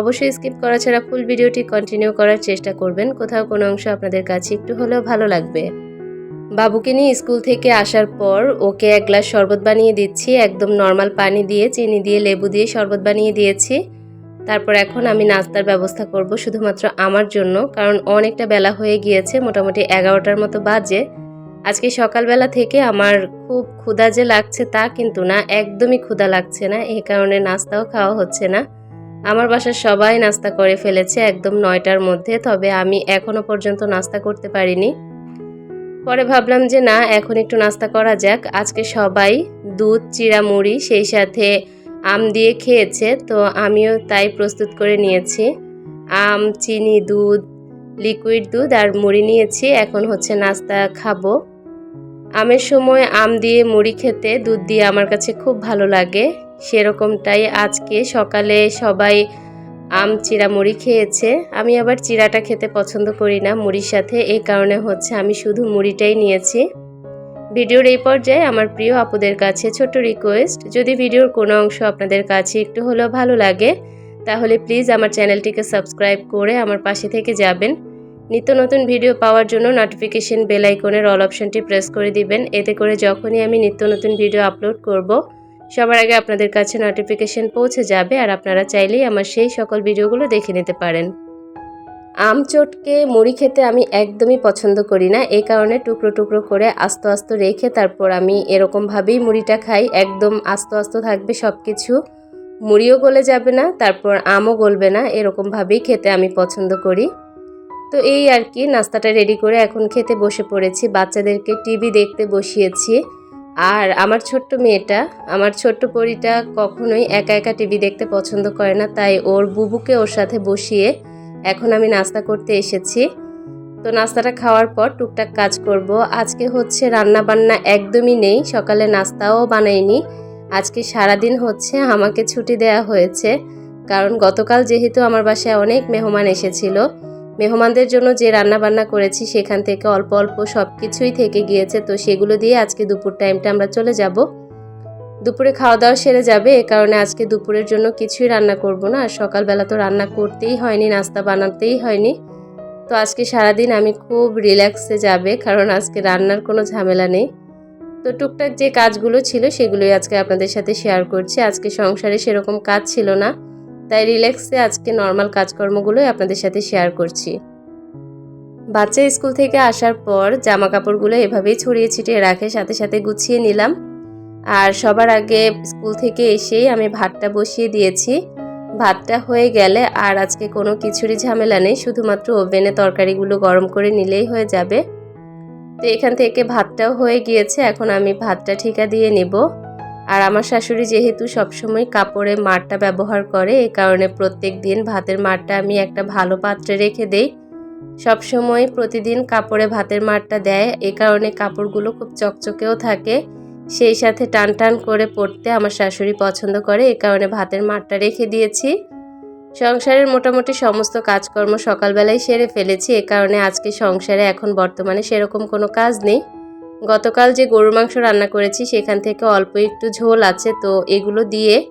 অবশ্যই স্কিপ করা ছাড়া ফুল ভিডিওটি কন্টিনিউ করার চেষ্টা করবেন। কোথাও কোনো অংশ আপনাদের কাছে একটু হলেও ভালো লাগবে। বাবুকে নিয়ে স্কুল থেকে আসার পর ওকে এক গ্লাস শরবত বানিয়ে দিচ্ছি, একদম নর্মাল পানি দিয়ে, চিনি দিয়ে, লেবু দিয়ে শরবত বানিয়ে দিয়েছি। তারপর এখন আমি নাস্তার ব্যবস্থা করব শুধুমাত্র আমার জন্য, কারণ অনেকটা বেলা হয়ে গিয়েছে, মোটামুটি এগারোটার মতো বাজে। আজকে সকালবেলা থেকে আমার খুব ক্ষুধা যে লাগছে তা কিন্তু না, একদমই ক্ষুধা লাগছে না এই কারণে নাস্তাও খাওয়া হচ্ছে না। আমার বাসার সবাই নাস্তা করে ফেলেছে একদম নয়টার মধ্যে, তবে আমি এখনও পর্যন্ত নাস্তা করতে পারিনি। পরে ভাবলাম যে না, এখন একটু নাস্তা করা যাক। আজকে সবাই দুধ চিরা মুড়ি সেই সাথে আম দিয়ে খেয়েছে, তো আমিও তাই প্রস্তুত করে নিয়েছি। আম, চিনি, দুধ, লিকুইড দুধ আর মুড়ি নিয়েছি, এখন হচ্ছে নাস্তা খাব। আমের সময় আম দিয়ে মুড়ি খেতে দুধ দিয়ে আমার কাছে খুব ভালো লাগে। সেরকমটাই আজকে সকালে সবাই আম, চিরা, মুড়ি খেয়েছে। আমি আবার চিরাটা খেতে পছন্দ করি না, মুড়ির সাথে। এই কারণে হচ্ছে আমি শুধু মুড়িটাই নিয়েছি। ভিডিওর এই পর্যায়ে আমার প্রিয় আপুদের কাছে ছোট্ট রিকোয়েস্ট যদি ভিডিওর কোনো অংশ আপনাদের কাছে একটু হলেও ভালো লাগে, তাহলে প্লিজ আমার চ্যানেলটিকে সাবস্ক্রাইব করে আমার পাশে থেকে যাবেন। নিত্য নতুন ভিডিও পাওয়ার জন্য নোটিফিকেশন বেল আইকনের অল অপশনটি প্রেস করে দিবেন। এতে করে যখনই আমি নিত্য নতুন ভিডিও আপলোড করব সবার আগে আপনাদের কাছে নোটিফিকেশন পৌঁছে যাবে আর আপনারা চাইলেই আমার সেই সকল ভিডিওগুলো দেখে নিতে পারেন। আম চটকে মুড়ি খেতে আমি একদমই পছন্দ করি না, এই কারণে টুকরো টুকরো করে আস্ত আস্ত রেখে তারপর আমি এরকমভাবেই মুড়িটা খাই, একদম আস্ত আস্ত থাকবে সব কিছু মুড়িও গলে যাবে না, তারপর আমও গলবে না, এরকমভাবেই খেতে আমি পছন্দ করি। তো এই আর কি, নাস্তাটা রেডি করে এখন খেতে বসে পড়েছি, বাচ্চাদেরকে টিভি দেখতে বসিয়েছি। আর আমার ছোট্ট মেয়েটা, আমার ছোট্ট পরিটা কখনোই একা একা টিভি দেখতে পছন্দ করে না, তাই ওর বুবুকে ওর সাথে বসিয়ে এখন আমি নাস্তা করতে এসেছি। তো নাস্তাটা খাওয়ার পর টুকটাক কাজ করব। আজকে হচ্ছে রান্না বান্না একদমই নেই, সকালে নাস্তাও বানাইনি। আজকে সারাদিন হচ্ছে আমাকে ছুটি দেয়া হয়েছে, কারণ গতকাল যেহেতু আমার বাসায় অনেক মেহমান এসেছিল মেহমানদের জন্য যে রান্না বান্না করেছি, সেখান থেকে অল্প অল্প সব কিছুই থেকে গিয়েছে। তো সেগুলো দিয়ে আজকে দুপুর টাইমটা আমরা চলে যাব। দুপুরে খাওয়া দাওয়া সেরে যাবে। এ কারণে আজকে দুপুরের জন্য কিছুই রান্না করব না। আর সকালবেলা তো রান্না করতেই হয়নি, নাস্তা বানাতেই হয়নি। তো আজকে সারাদিন আমি খুব রিল্যাক্সে যাবে, কারণ আজকে রান্নার কোনো ঝামেলা নেই। তো টুকটাক যে কাজগুলো ছিল, সেগুলোই আজকে আপনাদের সাথে শেয়ার করছি। আজকে সংসারে সেরকম কাজ ছিল না। তাই রিল্যাক্সে আজকে নর্মাল কাজকর্মগুলোই আপনাদের সাথে শেয়ার করছি। বাচ্চা স্কুল থেকে আসার পর জামা কাপড়গুলো এভাবেই ছড়িয়ে ছিটিয়ে রাখে, সাথে সাথে গুছিয়ে নিলাম। আর সবার আগে স্কুল থেকে এসেই আমি ভাতটা বসিয়ে দিয়েছি। ভাতটা হয়ে গেলে আর আজকে কোনো কিছুরই ঝামেলা নেই, শুধুমাত্র ওভেনে তরকারিগুলো গরম করে নিলেই হয়ে যাবে। তো এখান থেকে ভাতটাও হয়ে গিয়েছে, এখন আমি ভাতটা ঠিকা দিয়ে নেব। আর আমার শাশুড়ি যেহেতু সবসময় কাপড়ে মারটা ব্যবহার করে, এ কারণে প্রত্যেক দিন ভাতের মারটা আমি একটা ভালো পাত্রে রেখে দেই। সবসময় প্রতিদিন কাপড়ে ভাতের মারটা দেয়, এ কারণে কাপড়গুলো খুব চকচকেও থাকে। সেই সাথে টান টান করে পড়তে আমার শাশুড়ি পছন্দ করে, এ কারণে ভাতের মারটা রেখে দিয়েছি। সংসারের মোটামুটি সমস্ত কাজকর্ম সকালবেলায় সেরে ফেলেছি, এ কারণে আজকে সংসারে এখন বর্তমানে সেরকম কোনো কাজ নেই। গতকাল যে গরুর মাংস রান্না করেছি, সেখান থেকে অল্প একটু ঝোল আছে, তো এগুলো দিয়ে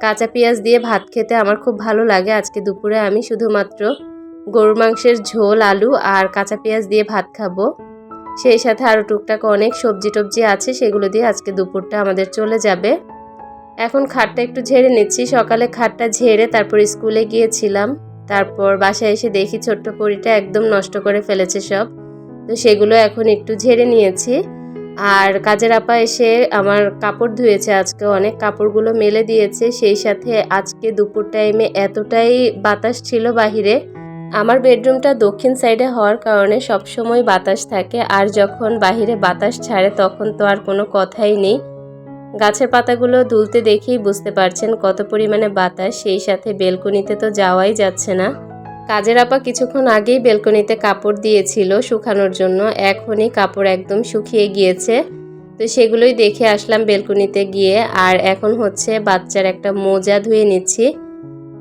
কাঁচা পেঁয়াজ দিয়ে ভাত খেতে আমার খুব ভালো লাগে। আজকে দুপুরে আমি শুধুমাত্র গরুর মাংসের ঝোল, আলু আর কাঁচা পেঁয়াজ দিয়ে ভাত খাব। সেই সাথে আরও টুকটাক অনেক সবজি টবজি আছে, সেগুলো দিয়ে আজকে দুপুরটা আমাদের চলে যাবে। এখন খাটটা একটু ঝেড়ে নিচ্ছি। সকালে খাটটা ঝেড়ে তারপর স্কুলে গিয়েছিলাম। তারপর বাসায় এসে দেখি ছোট্ট পরিটা একদম নষ্ট করে ফেলেছে সব। তো সেগুলো এখন একটু ঝেড়ে নিয়েছি। আর কাজের আপা এসে আমার কাপড় ধুয়েছে, আজকে অনেক কাপড়গুলো মেলে দিয়েছে। সেই সাথে আজকে দুপুর টাইমে এতটাই বাতাস ছিল বাহিরে। আমার বেডরুমটা দক্ষিণ সাইডে হওয়ার কারণে সবসময় বাতাস থাকে, আর যখন বাহিরে বাতাস ছাড়ে তখন তো আর কোনো কথাই নেই। গাছের পাতাগুলো দুলতে দেখেই বুঝতে পারছেন কত পরিমাণে বাতাস, সেই সাথে বেলকনিতে তো যাওয়াই যাচ্ছে না। কাজের আপা কিছুক্ষণ আগেই বেলকনিতে কাপড় দিয়েছিল শুকানোর জন্য। এখনই কাপড় একদম শুকিয়ে গিয়েছে। তো সেগুলোই দেখে আসলাম বেলকনিতে গিয়ে। আর এখন হচ্ছে বাচ্চার একটা মোজা ধুয়ে নিচ্ছি।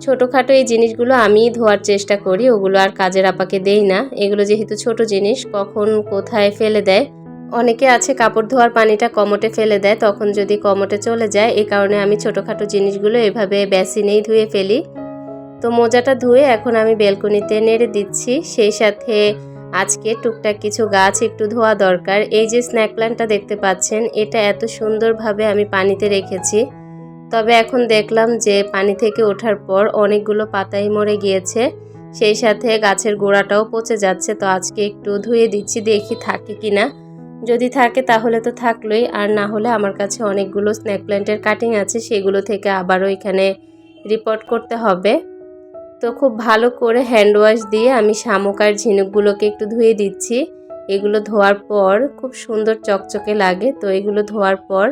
ছোটোখাটো এই জিনিসগুলো আমিই ধোয়ার চেষ্টা করি, ওগুলো আর কাজের আপাকে দেই না। এগুলো যেহেতু ছোট জিনিস, কখন কোথায় ফেলে দেয়? অনেকে আছে কাপড় ধোয়ার পানিটা কমটে ফেলে দেয়, তখন যদি কমটে চলে যায় এই কারণে আমি ছোটোখাটো জিনিসগুলো এভাবে বেসিনেই ধুয়ে ফেলি। তো মোজাটা ধুয়ে এখন আমি বেলকনিতে নেড়ে দিচ্ছি। সেই সাথে আজকে টুকটাক কিছু গাছ একটু ধোয়া দরকার। এই যে স্ন্যাক প্ল্যান্টটা দেখতে পাচ্ছেন, এটা এত সুন্দরভাবে আমি পানিতে রেখেছি। তবে এখন দেখলাম যে পানি থেকে ওঠার পর অনেকগুলো পাতাই মরে গিয়েছে। সেই সাথে গাছের গোড়াটাও পচে যাচ্ছে, তো আজকে একটু ধুয়ে দিচ্ছি, দেখি থাকে কি না যদি থাকে তাহলে তো থাকলোই, আর না হলে আমার কাছে অনেকগুলো স্ন্যাক প্ল্যান্টের কাটিং আছে, সেগুলো থেকে আবারও এখানে রিপোর্ট করতে হবে। তো খুব ভালো করে হ্যান্ড ওয়াশ দিয়ে আমি শামুক আর ঝিনুকগুলোকে একটু ধুয়ে দিচ্ছি। এগুলো ধোয়ার পর খুব সুন্দর চকচকে লাগে, তো এগুলো ধোয়ার পর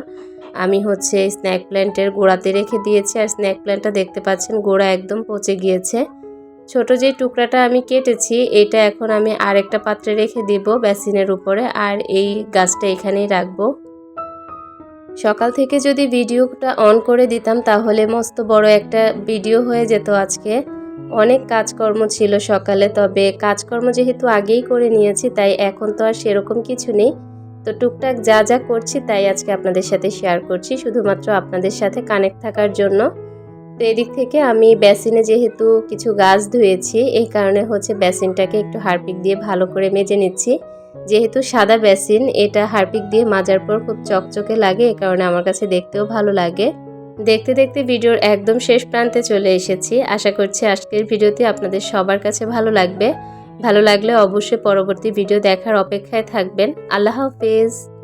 আমি হচ্ছে স্ন্যাক প্ল্যান্টের গোড়াতে রেখে দিয়েছি। আর স্ন্যাক প্ল্যান্টটা দেখতে পাচ্ছেন গোড়া একদম পচে গিয়েছে। ছোট যে টুকরাটা আমি কেটেছি, এটা এখন আমি আরেকটা পাত্রে রেখে দিব বেসিনের উপরে। আর এই গাছটা এখানেই রাখব। সকাল থেকে যদি ভিডিওটা অন করে দিতাম, তাহলে মস্ত বড় একটা ভিডিও হয়ে যেত আজকে। অনেক কাজকর্ম ছিল সকালে, তবে কাজকর্ম যেহেতু আগেই করে নিয়েছি, তাই এখন তো আর সেরকম কিছু নেই। তো টুকটাক যা যা করছি তাই আজকে আপনাদের সাথে শেয়ার করছি, শুধুমাত্র আপনাদের সাথে কানেক্ট থাকার জন্য। তো এদিক থেকে আমি বেসিনে যেহেতু কিছু গাছ ধুয়েছি, এই কারণে হচ্ছে বেসিনটাকে একটু হারপিক দিয়ে ভালো করে মেজে নিচ্ছি। যেহেতু সাদা বেসিন এটা হারপিক দিয়ে মাজার পর খুব চকচকে লাগে, এ কারণে আমার কাছে দেখতেও ভালো লাগে। দেখতে দেখতে ভিডিওর একদম শেষ প্রান্তে চলে এসেছি। আশা করছি আজকের ভিডিওটি আপনাদের সবার কাছে ভালো লাগবে। ভালো লাগলে অবশ্যই পরবর্তী ভিডিও দেখার অপেক্ষায় থাকবেন। আল্লাহ হাফেজ।